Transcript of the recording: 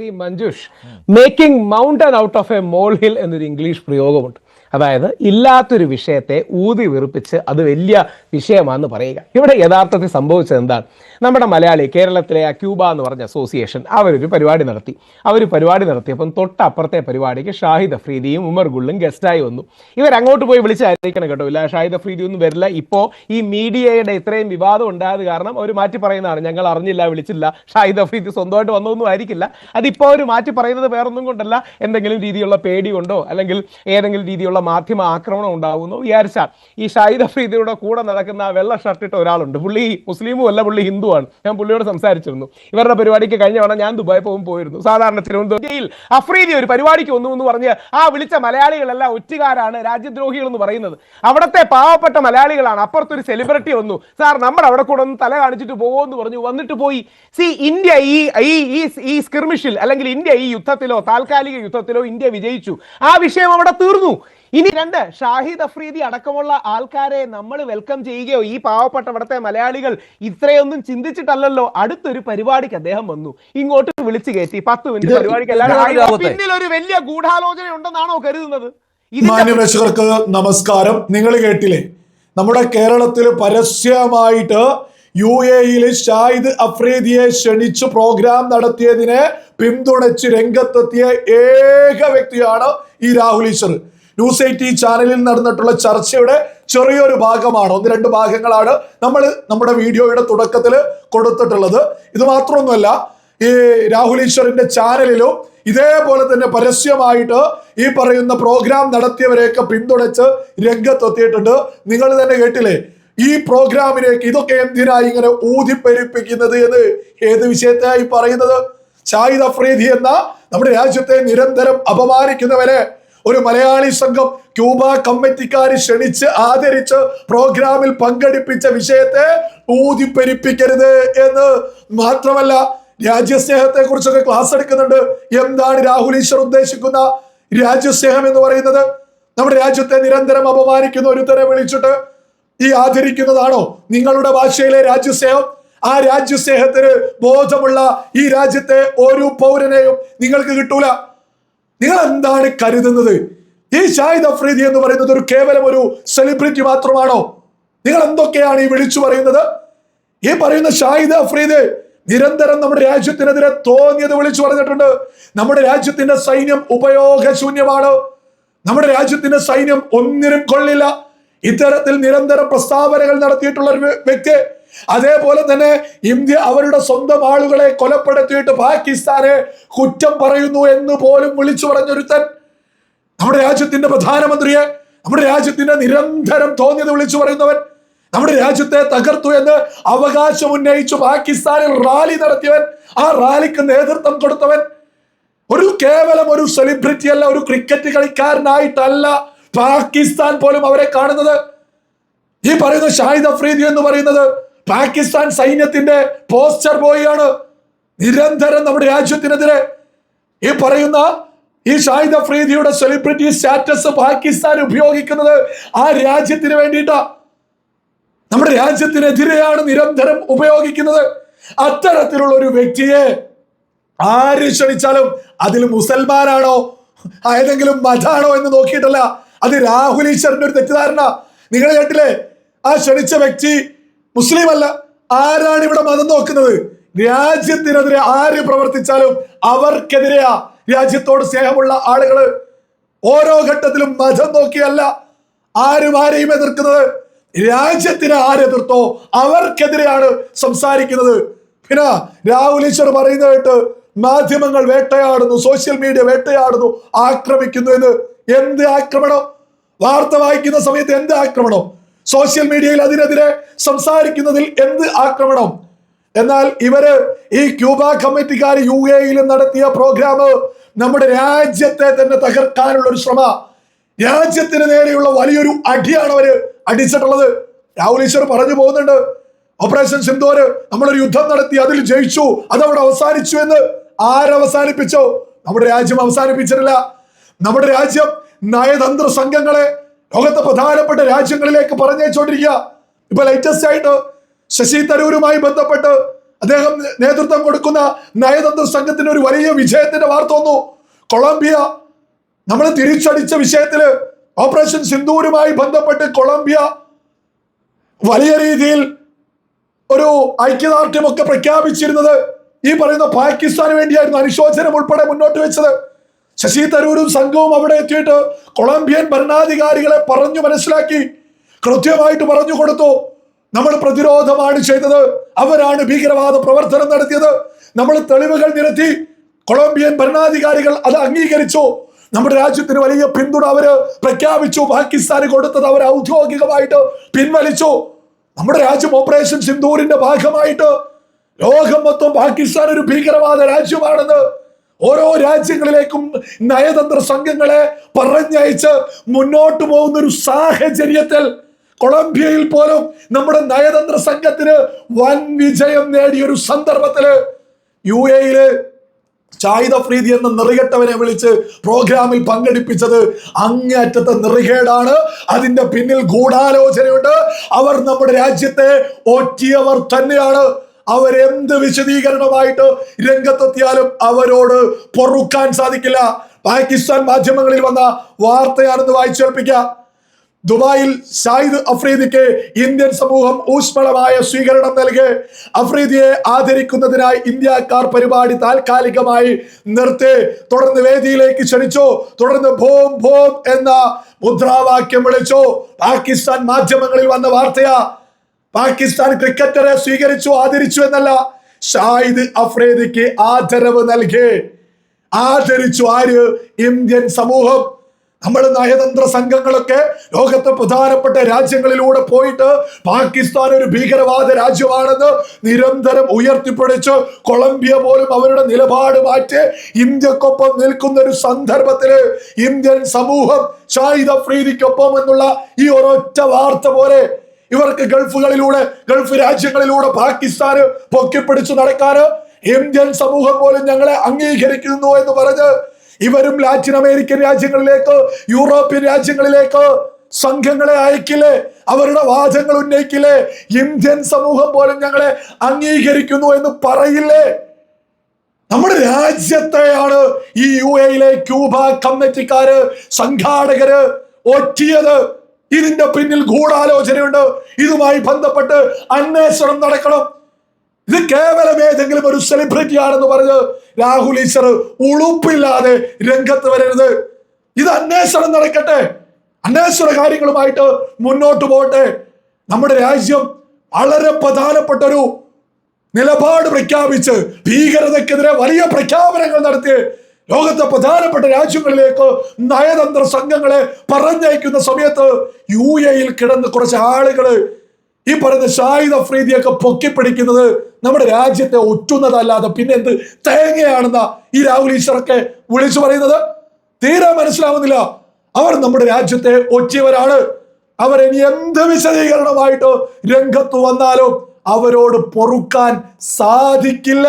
Shri Manjush making mountain out of a mole hill എന്നൊരു English പ്രയോഗമുണ്ട്. അതായത് ഇല്ലാത്തൊരു വിഷയത്തെ ഊതി വെറുപ്പിച്ച് അത് വലിയ വിഷയമാണെന്ന് പറയുക. ഇവിടെ യഥാർത്ഥത്തിൽ സംഭവിച്ചത് എന്താണ്? നമ്മുടെ മലയാളി കേരളത്തിലെ ആ ക്യൂബ എന്ന് പറഞ്ഞ അസോസിയേഷൻ അവരൊരു പരിപാടി നടത്തി. അവർ പരിപാടി നടത്തിയപ്പം തൊട്ടപ്പുറത്തെ പരിപാടിക്ക് ഷാഹിദ് അഫ്രീദിയും ഉമർ ഗുള്ളും ഗസ്റ്റായി വന്നു. ഇവർ അങ്ങോട്ട് പോയി വിളിച്ചായിരിക്കണം കേട്ടോ. ഇല്ല ഷാഹിദ് അഫ്രീദി ഒന്നും വരില്ല. ഇപ്പോൾ ഈ മീഡിയയുടെ ഇത്രയും വിവാദം ഉണ്ടായത് കാരണം അവർ മാറ്റി പറയുന്നതാണ്. ഞങ്ങൾ അറിഞ്ഞില്ല വിളിച്ചില്ല. ഷാഹിദ് അഫ്രീദി സ്വന്തമായിട്ട് വന്നൊന്നും ആയിരിക്കില്ല. അതിപ്പോൾ അവർ മാറ്റി പറയുന്നത് വേറൊന്നും കൊണ്ടല്ല. എന്തെങ്കിലും രീതിയിലുള്ള പേടി കൊണ്ടോ അല്ലെങ്കിൽ ഏതെങ്കിലും രീതിയിലുള്ള മാധ്യമ ആക്രമണം ഉണ്ടാകുന്നു വിചാരിച്ചാൽ ഈ ഷാഹിദ് അഫ്രീദിയുടെ കൂടെ നടക്കുന്ന വെള്ള ഷർട്ടിട്ട ഒരാളുണ്ട്. പുള്ളി മുസ്ലിമും അല്ല പുള്ളി ഹിന്ദുവാണ്. ഞാൻ പുള്ളിയോട് സംസാരിച്ചിരുന്നു. ഇവരുടെ പരിപാടിക്ക് കഴിഞ്ഞ ഞാൻ ദുബായ് പോകും പോയിരുന്നു. സാധാരണ തിരുവനന്തപുരത്തിൽ അഫ്രീദി ഒരു പരിപാടിക്ക് വന്നു എന്ന് പറഞ്ഞ് ആ വിളിച്ച മലയാളികളെല്ലാം ഒറ്റുകാരാണ് രാജ്യദ്രോഹികൾ എന്ന് പറയുന്നത്. അവിടുത്തെ പാവപ്പെട്ട മലയാളികളാണ്. അപ്പുറത്തൊരു സെലിബ്രിറ്റി വന്നു. സാർ നമ്മൾ അവിടെ കൂടെ ഒന്ന് തല കാണിച്ചിട്ട് പോകുമെന്ന് പറഞ്ഞു. വന്നിട്ട് പോയി. സി ഇന്ത്യ ഈ ഈ ഈ സ്കിർമിഷിൽ അല്ലെങ്കിൽ ഇന്ത്യ ഈ യുദ്ധത്തിലോ താൽക്കാലിക യുദ്ധത്തിലോ ഇന്ത്യ വിജയിച്ചു. ആ വിഷയം അവിടെ തീർന്നു. ഇനി രണ്ട് ഷാഹിദ് അഫ്രീദി അടക്കമുള്ള ആൾക്കാരെ നമ്മൾ വെൽക്കം ചെയ്യുകയോ ഈ പാവപ്പെട്ട ഇവിടുത്തെ മലയാളികൾ ഇത്രയൊന്നും ചിന്തിച്ചിട്ടല്ലല്ലോ. അടുത്തൊരു പരിപാടിക്ക് അദ്ദേഹം വന്നു. ഇങ്ങോട്ട് വിളിച്ചു കയറ്റി. പത്ത് മിനിറ്റ് പരിപാടിക്ക് എല്ലാവരും പിന്നിൽ ഒരു വലിയ ഗൂഢാലോചന ഉണ്ടെന്നാണോ കരുതുന്നത് മാന്യപ്രേക്ഷകർക്ക് നമസ്കാരം. നിങ്ങൾ കേട്ടില്ലേ? നമ്മുടെ കേരളത്തിൽ പരസ്യമായിട്ട് യു എയിൽ ഷാഹിദ് അഫ്രീദിയെ ക്ഷണിച്ച് പ്രോഗ്രാം നടത്തിയതിനെ പിന്തുണച്ച് രംഗത്തെത്തിയ ഏക വ്യക്തിയാണ് ഈ രാഹുൽ ഈശ്വർ. ന്യൂസ് എയ്റ്റി ചാനലിൽ നടന്നിട്ടുള്ള ചർച്ചയുടെ ചെറിയൊരു ഭാഗമാണ്. ഒന്ന് രണ്ട് ഭാഗങ്ങളാണ് നമ്മൾ നമ്മുടെ വീഡിയോയുടെ തുടക്കത്തിൽ കൊടുത്തിട്ടുള്ളത്. ഇത് മാത്രമൊന്നുമല്ല ഈ രാഹുൽ ഈശ്വറിന്റെ ചാനലിലും ഇതേപോലെ തന്നെ പരസ്യമായിട്ട് ഈ പറയുന്ന പ്രോഗ്രാം നടത്തിയവരെയൊക്കെ പിന്തുണച്ച് രംഗത്തെത്തിയിട്ടുണ്ട്. നിങ്ങൾ തന്നെ കേട്ടില്ലേ? ഈ പ്രോഗ്രാമിലേക്ക് ഇതൊക്കെ എന്തിനാ ഇങ്ങനെ ഊതിപ്പെരിപ്പിക്കുന്നത് എന്ന് ഏത് വിഷയത്തെയായി പറയുന്നത്? ഷാഹിദ് അഫ്രീദി എന്ന നമ്മുടെ രാജ്യത്തെ നിരന്തരം അപമാനിക്കുന്നവരെ ഒരു മലയാളി സംഘം ക്യൂബ കമ്മിറ്റിക്കാർ ക്ഷണിച്ച് ആദരിച്ച് പ്രോഗ്രാമിൽ പങ്കെടുപ്പിച്ച വിഷയത്തെ ഊതിപ്പെരിപ്പിക്കരുത് എന്ന് മാത്രമല്ല രാജ്യസ്നേഹത്തെ കുറിച്ചൊക്കെ ക്ലാസ് എടുക്കുന്നുണ്ട്. എന്താണ് രാഹുൽ ഈശ്വർ ഉദ്ദേശിക്കുന്ന രാജ്യസ്നേഹം എന്ന് പറയുന്നത്? നമ്മുടെ രാജ്യത്തെ നിരന്തരം അപമാനിക്കുന്ന ഒരുത്തരെ വിളിച്ചിട്ട് ഈ ആദരിക്കുന്നതാണോ? നിങ്ങളുടെ ഭാഷയിലെ രാജ്യസ്നേഹം? ആ രാജ്യസ്നേഹത്തിന് ബോധമുള്ള ഈ രാജ്യത്തെ ഒരു പൗരനെയും നിങ്ങൾക്ക് കിട്ടൂല. നിങ്ങൾ എന്താണ് കരുതുന്നത്? ഈ ഷാഹിദ് അഫ്രീദി എന്ന് പറയുന്നത് ഒരു കേവലം ഒരു സെലിബ്രിറ്റി മാത്രമാണോ? നിങ്ങൾ എന്തൊക്കെയാണ് ഈ വിളിച്ചു പറയുന്നത്? ഈ പറയുന്ന ഷാഹിദ് അഫ്രീദ് നിരന്തരം നമ്മുടെ രാജ്യത്തിനെതിരെ തോന്നിയത് വിളിച്ചു പറഞ്ഞിട്ടുണ്ട്. നമ്മുടെ രാജ്യത്തിന്റെ സൈന്യം ഉപയോഗശൂന്യമാണ്. നമ്മുടെ രാജ്യത്തിന്റെ സൈന്യം ഒന്നിനും കൊള്ളില്ല. ഇത്തരത്തിൽ നിരന്തരം പ്രസ്താവനകൾ നടത്തിയിട്ടുള്ള ഒരു വ്യക്തി അതേപോലെ തന്നെ ഇന്ത്യ അവരുടെ സ്വന്തം ആളുകളെ കൊലപ്പെടുത്തിയിട്ട് പാകിസ്ഥാനെ കുറ്റം പറയുന്നു എന്ന് പോലും വിളിച്ചു പറഞ്ഞൊരുത്തൻ. നമ്മുടെ രാജ്യത്തിന്റെ പ്രധാനമന്ത്രിയെ നമ്മുടെ രാജ്യത്തിന്റെ നിരന്തരം തോന്നിയത് വിളിച്ചു പറയുന്നവൻ നമ്മുടെ രാജ്യത്തെ തകർത്തു എന്ന് അവകാശം ഉന്നയിച്ചു പാകിസ്ഥാനിൽ റാലി നടത്തിയവൻ ആ റാലിക്ക് നേതൃത്വം കൊടുത്തവൻ. ഒരു കേവലം ഒരു സെലിബ്രിറ്റി അല്ല ഒരു ക്രിക്കറ്റ് കളിക്കാരനായിട്ടല്ല പാകിസ്ഥാൻ പോലും അവരെ കാണുന്നത്. ഈ പറയുന്ന ഷാഹിദ് അഫ്രീദി എന്ന് പറയുന്നത് പാകിസ്ഥാൻ സൈന്യത്തിന്റെ പോസ്റ്റർ ബോയാണ് നിരന്തരം നമ്മുടെ രാജ്യത്തിനെതിരെ ഈ പറയുന്ന ഈ ഷാഹിദ് അഫ്രീദിയുടെ സെലിബ്രിറ്റി സ്റ്റാറ്റസ് പാകിസ്ഥാൻ ഉപയോഗിക്കുന്നത് ആ രാജ്യത്തിന് വേണ്ടിയിട്ടാ. നമ്മുടെ രാജ്യത്തിനെതിരെയാണ് നിരന്തരം ഉപയോഗിക്കുന്നത്. അത്തരത്തിലുള്ള ഒരു വ്യക്തിയെ ആര് ക്ഷണിച്ചാലും അതിൽ മുസൽമാനാണോ ഏതെങ്കിലും മതാണോ എന്ന് നോക്കിയിട്ടല്ല. അത് രാഹുൽ ഈശ്വറിന്റെ ഒരു തെറ്റിദ്ധാരണ. നിങ്ങൾ കേട്ടില്ലേ ആ ക്ഷണിച്ച വ്യക്തി മുസ്ലിം അല്ല ആരാണ് ഇവിടെ മതം നോക്കുന്നത്? രാജ്യത്തിനെതിരെ ആര് പ്രവർത്തിച്ചാലും അവർക്കെതിരെയാ രാജ്യത്തോട് സ്നേഹമുള്ള ആളുകൾ. ഓരോ ഘട്ടത്തിലും മതം നോക്കിയല്ല ആരും ആരെയും എതിർക്കുന്നത്. രാജ്യത്തിന് ആരെതിർത്തോ അവർക്കെതിരെയാണ് സംസാരിക്കുന്നത്. പിന്നെ രാഹുൽ ഈശ്വർ പറയുന്നത് കേട്ട് മാധ്യമങ്ങൾ വേട്ടയാടുന്നു സോഷ്യൽ മീഡിയ വേട്ടയാടുന്നു ആക്രമിക്കുന്നു എന്ന്. എന്ത് ആക്രമണം? വാർത്ത വായിക്കുന്ന സമയത്ത് എന്ത് ആക്രമണം? സോഷ്യൽ മീഡിയയിൽ അതിനെതിരെ സംസാരിക്കുന്നതിൽ എന്ത് ആക്രമണം? എന്നാൽ ഇവർ ഈ ക്യൂബ കമ്മിറ്റിക്കാർ യു എയിൽ നടത്തിയ പ്രോഗ്രാം നമ്മുടെ രാജ്യത്തെ തന്നെ തകർക്കാനുള്ള ഒരു ശ്രമ. രാജ്യത്തിന് നേരെയുള്ള വലിയൊരു അടിയാണ് അവർ അടിച്ചിട്ടുള്ളത്. രാഹുൽ ഈശ്വർ പറഞ്ഞു പോകുന്നുണ്ട്. ഓപ്പറേഷൻ സിന്ധോര് നമ്മളൊരു യുദ്ധം നടത്തി അതിൽ ജയിച്ചു അതവിടെ അവസാനിച്ചു എന്ന്. ആരവസാനിപ്പിച്ചോ നമ്മുടെ രാജ്യം അവസാനിപ്പിച്ചിട്ടില്ല. നമ്മുടെ രാജ്യം നയതന്ത്ര സംഘങ്ങളെ ലോകത്തെ പ്രധാനപ്പെട്ട രാജ്യങ്ങളിലേക്ക് പറഞ്ഞയച്ചുകൊണ്ടിരിക്കുക. ഇപ്പൊ ലേറ്റസ്റ്റ് ആയിട്ട് ശശി തരൂരുമായി ബന്ധപ്പെട്ട് അദ്ദേഹം നേതൃത്വം കൊടുക്കുന്ന നയതന്ത്ര സംഘത്തിന് ഒരു വലിയ വിജയത്തിന്റെ വാർത്ത വന്നു. കൊളംബിയ നമ്മൾ തിരിച്ചടിച്ച വിഷയത്തിൽ ഓപ്പറേഷൻ സിന്ദൂരുമായി ബന്ധപ്പെട്ട് കൊളംബിയ വലിയ രീതിയിൽ ഒരു ഐക്യദാർഢ്യമൊക്കെ പ്രഖ്യാപിച്ചിരുന്നത് ഈ പറയുന്ന പാകിസ്ഥാന് വേണ്ടിയായിരുന്നു അനുശോചനം ഉൾപ്പെടെ മുന്നോട്ട് വെച്ചത്. ശശി തരൂരും സംഘവും അവിടെ എത്തിയിട്ട് കൊളംബിയൻ ഭരണാധികാരികളെ പറഞ്ഞു മനസ്സിലാക്കി കൃത്യമായിട്ട് പറഞ്ഞു കൊടുത്തു. നമ്മൾ പ്രതിരോധമാണ് ചെയ്തത്. അവരാണ് ഭീകരവാദ പ്രവർത്തനം നടത്തിയത്. നമ്മൾ തെളിവുകൾ നിരത്തി കൊളംബിയൻ ഭരണാധികാരികൾ അത് അംഗീകരിച്ചു. നമ്മുടെ രാജ്യത്തിന് വലിയ പിന്തുണ അവർ പ്രഖ്യാപിച്ചു. പാകിസ്ഥാന് കൊടുത്തത് അവർ ഔദ്യോഗികമായിട്ട് പിൻവലിച്ചു. നമ്മുടെ രാജ്യം ഓപ്പറേഷൻ സിന്ദൂരിന്റെ ഭാഗമായിട്ട് ലോകം മൊത്തം പാകിസ്ഥാൻ ഒരു ഭീകരവാദ രാജ്യമാണെന്ന് ഓരോ രാജ്യങ്ങളിലേക്കും നയതന്ത്ര സംഘങ്ങളെ പറഞ്ഞയച്ച് മുന്നോട്ട് പോകുന്ന ഒരു സാഹചര്യത്തിൽ കൊളംബിയയിൽ പോലും നമ്മുടെ നയതന്ത്ര സംഘത്തിന് വൻ വിജയം നേടിയ ഒരു സന്ദർഭത്തിൽ യു എയിൽ ചായുധ പ്രീതി എന്ന നിറികെട്ടവനെ വിളിച്ച് പ്രോഗ്രാമിൽ പങ്കെടുപ്പിച്ചത് അങ്ങേയറ്റത്തെ നിറികേടാണ്. അതിന്റെ പിന്നിൽ ഗൂഢാലോചനയുണ്ട്. അവർ നമ്മുടെ രാജ്യത്തെ ഒറ്റിയവർ തന്നെയാണ്. അവരെന്ത് വിശദീകരണമായിട്ട് രംഗത്തെത്തിയാലും അവരോട് പൊറുക്കാൻ സാധിക്കില്ല. പാകിസ്ഥാൻ മാധ്യമങ്ങളിൽ വന്ന വാർത്തയാണെന്ന് വായിച്ചേൽപ്പിക്കാം ദുബായിൽ ഷാഹിദ് അഫ്രീദിക്ക് ഇന്ത്യൻ സമൂഹം ഊഷ്മളമായ സ്വീകരണം നൽകി. അഫ്രീദിയെ ആദരിക്കുന്നതിനായി ഇന്ത്യക്കാർ പരിപാടി താൽക്കാലികമായി നിർത്തി. തുടർന്ന് വേദിയിലേക്ക് ക്ഷണിച്ചു. തുടർന്ന് ഭോം ഭോം എന്ന മുദ്രാവാക്യം വിളിച്ചു. പാകിസ്ഥാൻ മാധ്യമങ്ങളിൽ വന്ന വാർത്തയാ. പാകിസ്ഥാൻ ക്രിക്കറ്ററെ സ്വീകരിച്ചു ആദരിച്ചു എന്നല്ല. ഷാഹിദ് അഫ്രീദിക്ക് ആദരവ് നൽകി. ആദരിച്ചു ആര്? ഇന്ത്യൻ സമൂഹം. നമ്മൾ നയതന്ത്ര സംഘങ്ങളൊക്കെ ലോകത്തെ പ്രധാനപ്പെട്ട രാജ്യങ്ങളിലൂടെ പോയിട്ട് പാകിസ്ഥാൻ ഒരു ഭീകരവാദ രാജ്യമാണെന്ന് നിരന്തരം ഉയർത്തിപ്പിടിച്ച് കൊളംബിയ പോലും അവരുടെ നിലപാട് മാറ്റി ഇന്ത്യക്കൊപ്പം നിൽക്കുന്ന ഒരു സന്ദർഭത്തിൽ ഇന്ത്യൻ സമൂഹം ഷാഹിദ് അഫ്രീദിക്കൊപ്പം എന്നുള്ള ഈ ഒരൊറ്റ വാർത്ത പോലെ ഇവർക്ക് ഗൾഫുകളിലൂടെ ഗൾഫ് രാജ്യങ്ങളിലൂടെ പാകിസ്ഥാന് പൊക്കിപ്പിടിച്ചു നടക്കാന് ഇന്ത്യൻ സമൂഹം പോലും ഞങ്ങളെ അംഗീകരിക്കുന്നു എന്ന് പറഞ്ഞ് ഇവരും ലാറ്റിൻ അമേരിക്കൻ രാജ്യങ്ങളിലേക്ക് യൂറോപ്യൻ രാജ്യങ്ങളിലേക്ക് സംഘങ്ങളെ അയക്കില്ലേ? അവരുടെ വാദങ്ങൾ ഉന്നയിക്കില്ലേ? ഇന്ത്യൻ സമൂഹം പോലും ഞങ്ങളെ അംഗീകരിക്കുന്നു എന്ന് പറയില്ലേ? നമ്മുടെ രാജ്യത്തെയാണ് ഈ യു എയിലെ ക്യൂബ കമ്മിറ്റിക്കാര് സംഘാടകര് ഒറ്റിയത്. ഇതിന്റെ പിന്നിൽ ഗൂഢാലോചനയുണ്ട്. ഇതുമായി ബന്ധപ്പെട്ട് അന്വേഷണം നടക്കണം. ഇത് കേവലം ഏതെങ്കിലും ഒരു സെലിബ്രിറ്റി ആണെന്ന് പറഞ്ഞ് രാഹുൽ ഈശ്വർ ഉളുപ്പില്ലാതെ രംഗത്ത് വരരുത്. ഇത് അന്വേഷണം നടക്കട്ടെ. അന്വേഷണ കാര്യങ്ങളുമായിട്ട് മുന്നോട്ട് പോകട്ടെ. നമ്മുടെ രാജ്യം വളരെ പ്രധാനപ്പെട്ട ഒരു നിലപാട് പ്രഖ്യാപിച്ച് ഭീകരതക്കെതിരെ വലിയ പ്രഖ്യാപനങ്ങൾ നടത്തി ലോകത്തെ പ്രധാനപ്പെട്ട രാജ്യങ്ങളിലേക്ക് നയതന്ത്ര സംഘങ്ങളെ പറഞ്ഞയക്കുന്ന സമയത്ത് യു എയിൽ കിടന്ന് കുറച്ച് ആളുകൾ ഈ പറയുന്ന ഷായുധ അഫ്രീദിയൊക്കെ പൊക്കിപ്പിടിക്കുന്നത് നമ്മുടെ രാജ്യത്തെ ഒറ്റുന്നതല്ലാതെ പിന്നെ എന്ത് തേങ്ങയാണെന്ന ഈ രാഹുൽ ഈശ്വറൊക്കെ വിളിച്ചു പറയുന്നത്? തീരെ മനസ്സിലാവുന്നില്ല. അവർ നമ്മുടെ രാജ്യത്തെ ഒറ്റിയവരാണ് അവരിനി എന്ത് വിശദീകരണമായിട്ട് രംഗത്ത് വന്നാലും അവരോട് പൊറുക്കാൻ സാധിക്കില്ല.